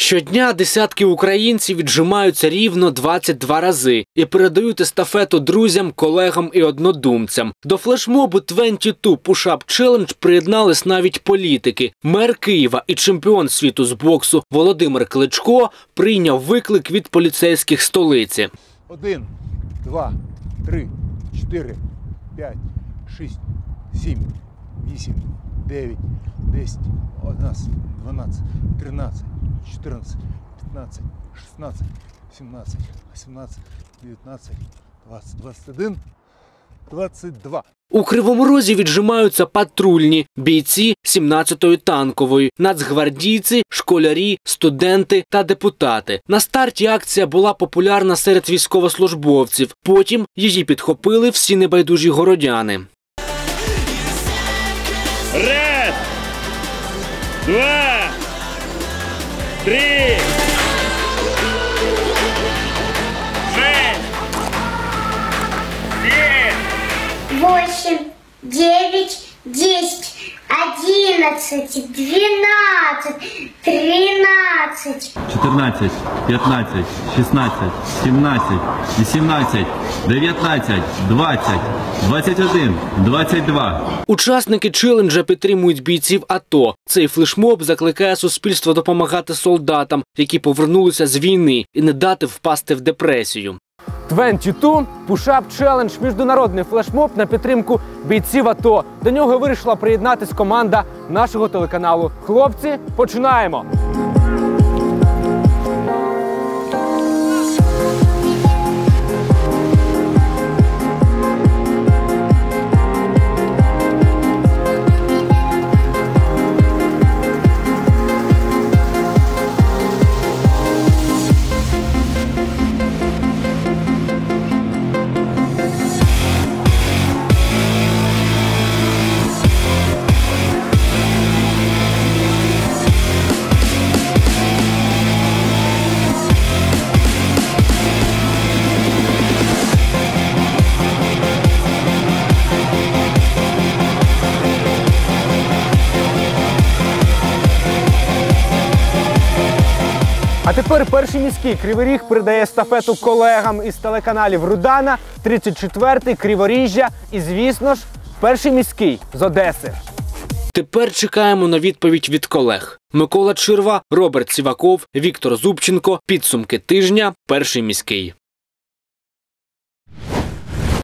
Щодня десятки українців віджимаються рівно 22 рази і передають естафету друзям, колегам і однодумцям. До флешмобу 22 Push-Up Challenge приєднались навіть політики. Мер Києва і чемпіон світу з боксу Володимир Кличко прийняв виклик від поліцейських столиці. Один, два, три, чотири, п'ять, шість, сім, вісім, дев'ять, десять, одинадцять, дванадцять, тринадцять, чотирнадцять, п'ятнадцять, шістнадцять, сімнадцять, вісімнадцять, дев'ятнадцять, двадцять, двадцять один, двадцять два. У Кривому Розі віджимаються патрульні бійці 17-ї танкової, нацгвардійці, школярі, студенти та депутати. На старті акція була популярна серед військовослужбовців. Потім її підхопили всі небайдужі городяни. Раз, два, три, шесть, семь, восемь, девять, десять, одиннадцать, двенадцать, тринадцать, 14, 15, 16, 17, 18, 19, 20, 21, 22. Учасники челенджа підтримують бійців АТО. Цей флешмоб закликає суспільство допомагати солдатам, які повернулися з війни, і не дати впасти в депресію. 22 Push-Up Challenge – міжнародний флешмоб на підтримку бійців АТО. До нього вирішила приєднатись команда нашого телеканалу. Хлопці, починаємо! А тепер перший міський Кривий Ріг передає естафету колегам із телеканалів Рудана, 34-й Криворіжжя і, звісно ж, перший міський з Одеси. Тепер чекаємо на відповідь від колег: Микола Чирва, Роберт Сіваков, Віктор Зубченко. Підсумки тижня. Перший міський.